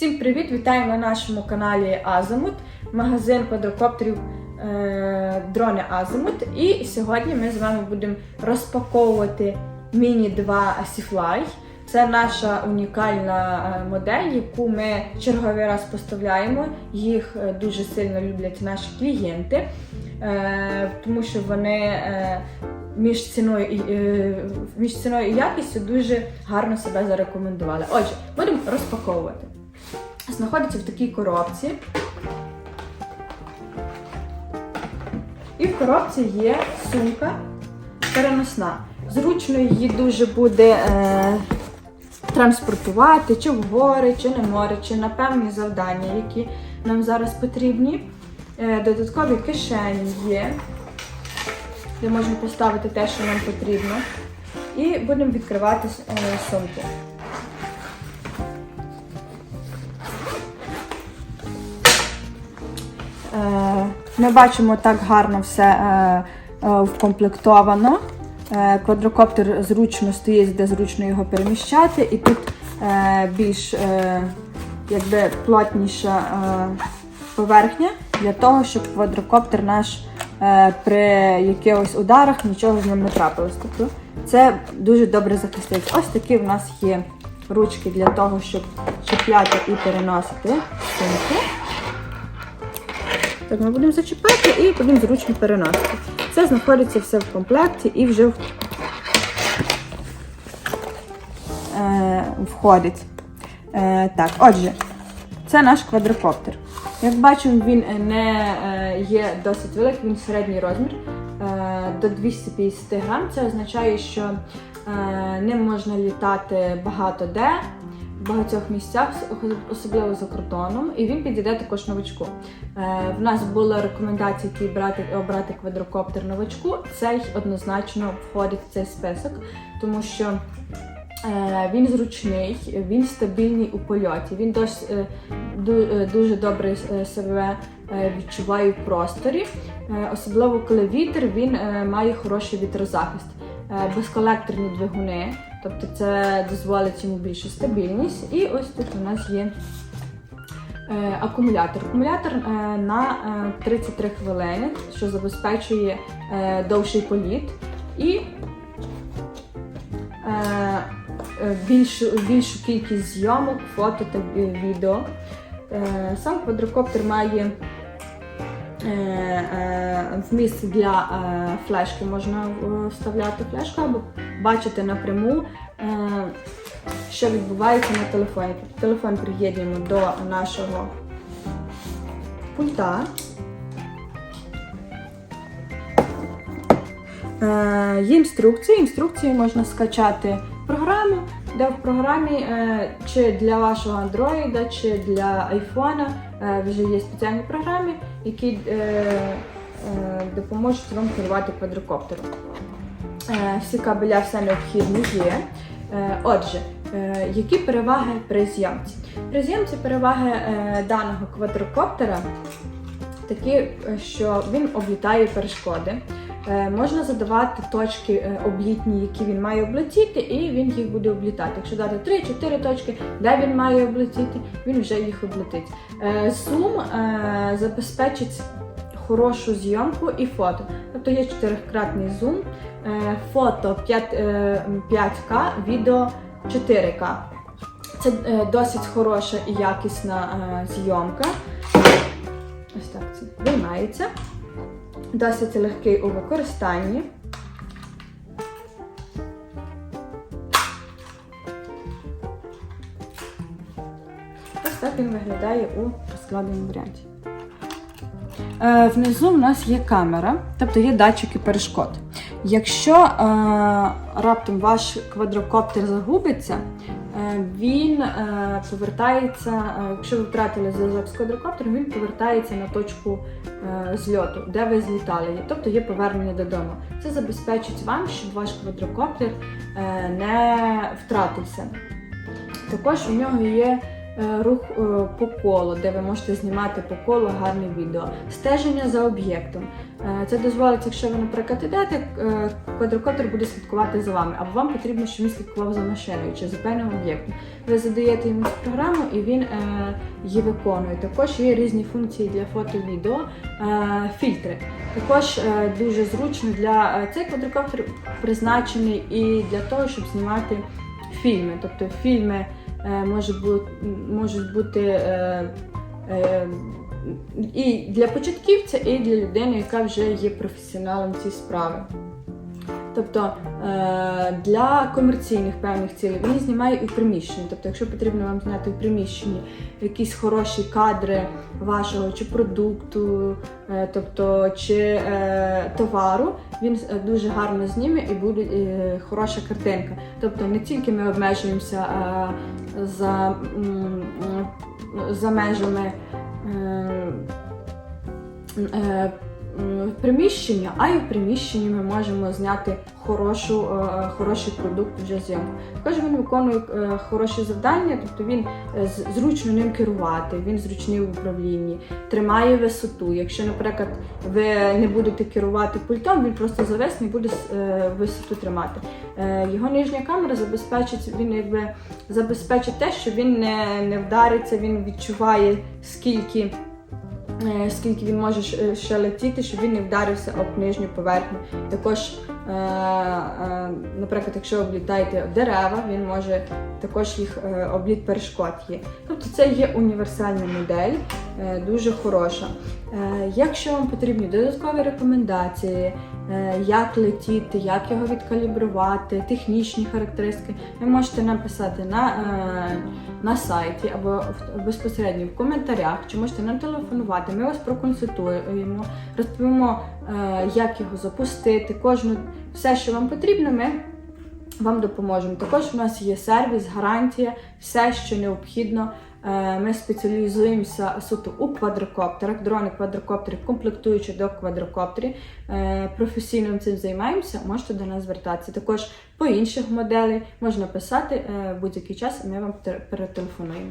Всім привіт! Вітаємо на нашому каналі Азимут, магазин квадрокоптерів е, дрони Азимут. І сьогодні ми з вами будемо розпаковувати Міні 2 Seafly. Це наша унікальна е, модель, яку ми черговий раз поставляємо. Їх е, дуже сильно люблять наші клієнти, е, тому що вони е, між ціною е, між ціною і якістю дуже гарно себе зарекомендували. Отже, будемо розпаковувати. Знаходиться в такій коробці. І в коробці є сумка переносна. Зручно її дуже буде е, транспортувати чи в гори, чи на море, чи на певні завдання, які нам зараз потрібні. Е, додаткові кишені є, де можемо поставити те, що нам потрібно. І будемо відкривати е, сумку. Ми бачимо так гарно все е, е, вкомплектовано. Е, Квадрокоптер зручно стоїть, де зручно його переміщати, і тут е, більш е, якби плотніша е, поверхня для того, щоб квадрокоптер наш е, при якихось ударах нічого з ним не трапилось. Тобто це дуже добре захистить. Ось такі в нас є ручки для того, щоб чіпляти і переносити сумку. Так, ми будемо зачіпати і будемо зручно переносити. Це знаходиться все в комплекті і вже е, входить. Е, так, отже, це наш квадрокоптер. Як бачимо, він не е, є досить великий, він середній розмір до 250 грам. Це означає, що ним можна літати багато де, багатьох місцях, особливо за кордоном, і він підійде також новачку. Е, В нас була рекомендація, які брати обрати квадрокоптер новачку. Цей однозначно входить в цей список, тому що е, він зручний, він стабільний у польоті. Він дос- е, е, дуже добре е, себе е, відчуває в просторі, Е, особливо коли вітер, він е, має хороший вітрозахист. Безколекторні двигуни, тобто це дозволить йому більшу стабільність. І ось тут у нас є е, акумулятор. Акумулятор е, на е, 33 хвилини, що забезпечує е, довший політ і е, е, більшу, більшу кількість зйомок, фото та відео. Е, Сам квадрокоптер має е, е, вміст для е, флешки, можна е, вставляти флешку або бачити напряму, е, що відбувається на телефоні. Телефон приєднуємо до нашого пульта. Е, Є інструкції. Інструкції можна скачати програму, де в програмі е, чи для вашого Android, чи для iPhone е, вже є спеціальні програми, які е, допоможуть вам керувати квадрокоптером. Всі кабеля, все необхідне є. Отже, які переваги при зйомці? При зйомці переваги даного квадрокоптера такі, що він облітає перешкоди. Е, Можна задавати точки е, облітні, які він має облетіти, і він їх буде облітати. Якщо дати 3-4 точки, де він має облетіти, він вже їх облетить. Зум е, забезпечить хорошу зйомку і фото. Тобто є чотирикратний зум, фото 5, е, 5К, відео 4К. Це досить хороша і якісна зйомка. Ось так це виймається. Досить легкий у використанні. Ось так він виглядає у розкладеному варіанті. Е, Внизу в нас є камера, тобто є датчики перешкод. Якщо е, раптом ваш квадрокоптер загубиться, він е, повертається, е, якщо ви втратили зв'язок з квадрокоптером, він повертається на точку е, зльоту, де ви злітали, тобто є повернення додому. Це забезпечить вам, щоб ваш квадрокоптер не втратився. Також у нього є рух е, по колу, де ви можете знімати по колу гарне відео, стеження за об'єктом. Е, Це дозволить, якщо ви, наприклад, ідете, е, квадрокоптер буде слідкувати за вами, або вам потрібно, щоб він слідкував за машиною чи за певним об'єктом. Ви задаєте йому програму і він е, її виконує. Також є різні функції для фото-відео, е, фільтри. Також е, дуже зручно для е, цей квадрокоптер призначений і для того, щоб знімати фільми. Тобто фільми е, може бути можуть бути е, е, і для початківця, і для людини, яка вже є професіоналом цієї справи. Тобто е, для комерційних певних цілей він знімає і в приміщенні. Тобто, якщо потрібно вам зняти в приміщенні якісь хороші кадри вашого чи продукту, е, тобто чи е, товару, він дуже гарно зніме і буде хороша картинка. Тобто не тільки ми обмежуємося за, за межами. Приміщення, а й в приміщенні ми можемо зняти хорошу, е, хороший продукт вже зйомку. Також він виконує е, хороші завдання, тобто він е, зручно ним керувати, він зручний в управлінні, тримає висоту. Якщо, наприклад, ви не будете керувати пультом, він просто зависне і буде висоту тримати. Його нижня камера забезпечить, він якби забезпечить те, що він не, не вдариться, він відчуває скільки. Е, Скільки він може ще летіти, щоб він не вдарився об нижню поверхню. Також, е, е, наприклад, якщо облітаєте дерева, він може також їх е, обліт перешкод є. Тобто це є універсальна модель, е, дуже хороша. Е, Якщо вам потрібні додаткові рекомендації, е, як летіти, як його відкалібрувати, технічні характеристики, ви можете написати на, е, на сайті або безпосередньо в коментарях, чи можете нам телефонувати. Ми вас проконсультуємо, розповімо, е, як його запустити, кожну все, що вам потрібно, ми вам допоможемо. Також у нас є сервіс, гарантія, все, що необхідно. Е, Ми спеціалізуємося суто у квадрокоптерах, дрони квадрокоптери, комплектуючи до квадрокоптерів. Е, Професійно цим займаємося, можете до нас звертатися. Також по інших моделей можна писати е, в будь-який час, ми вам те- перетелефонуємо.